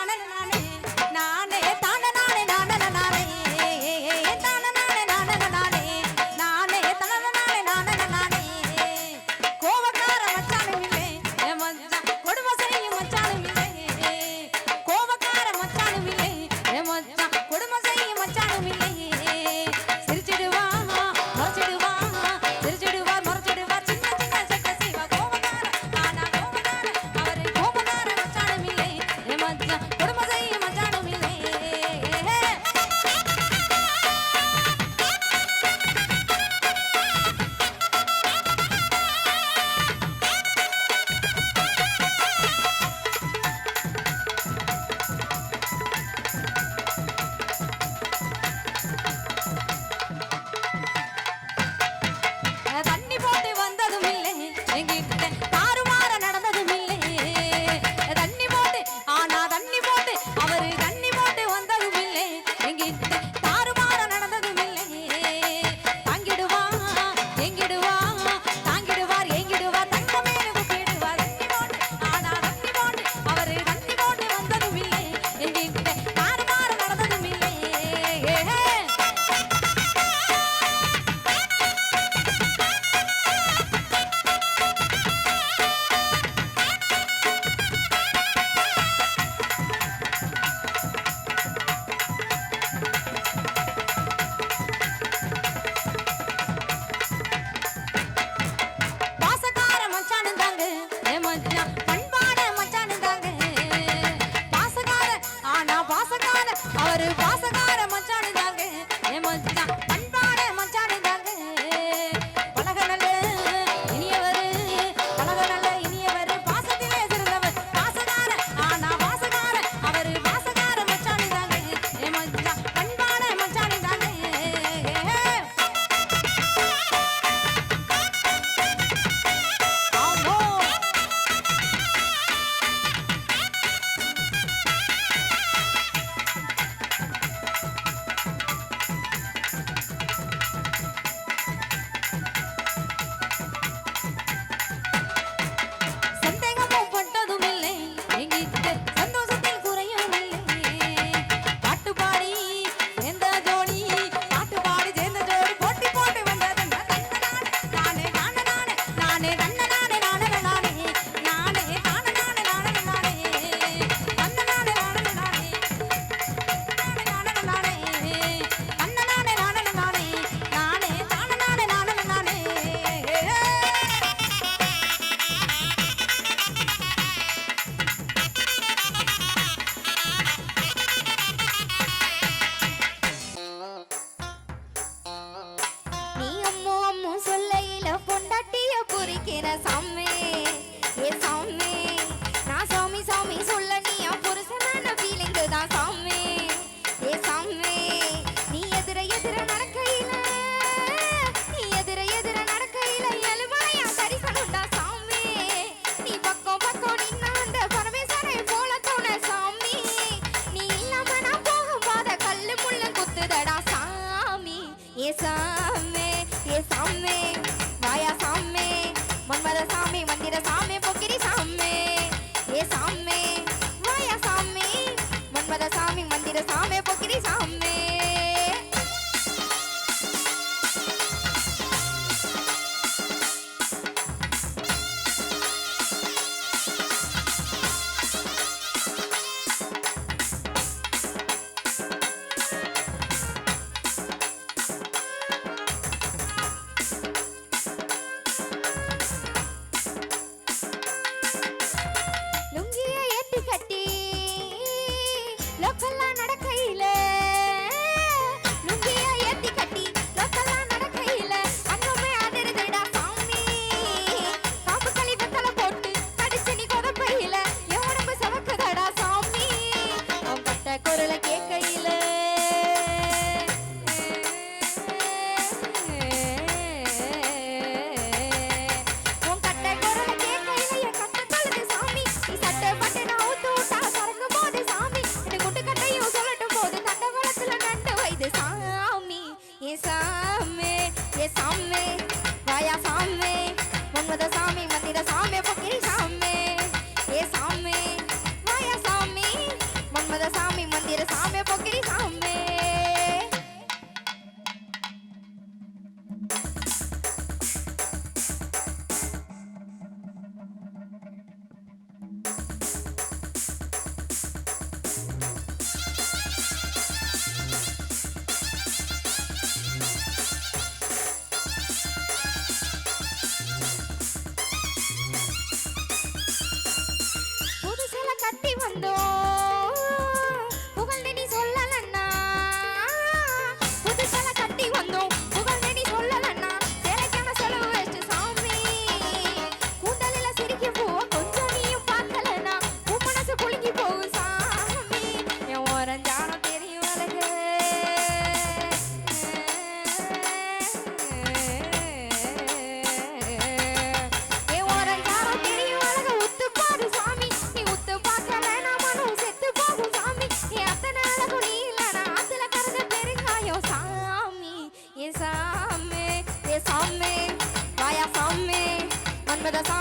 நானே நானே நானே தானே. சாமி. சாமி சாமி சொல்ல நீ தான் சாமி. ஏ சாமி நீ எதிர எதிர நடக்கையில நீ எதிர எதிர நடக்கையில எலுமாயா தரிசனம்டா சாமி. நீ பக்கம் பக்கம் நின்னா அந்த பரமேஸ்வரை போல தோண சாமி. நீ இல்லாம நான் போகும் பாத கல்லு முள்ள குத்துதடா சாமி. ஏ சாமி ஏ சாமி வாயா சாமி மந்திர சாமி tá o. É குரலை கேட்கையில. சாமி. ஏ சாமி வாயா சாமி. உன்னத சாமி மந்திர சாமி பொக்கிரி சாமி. மன்மத சாமி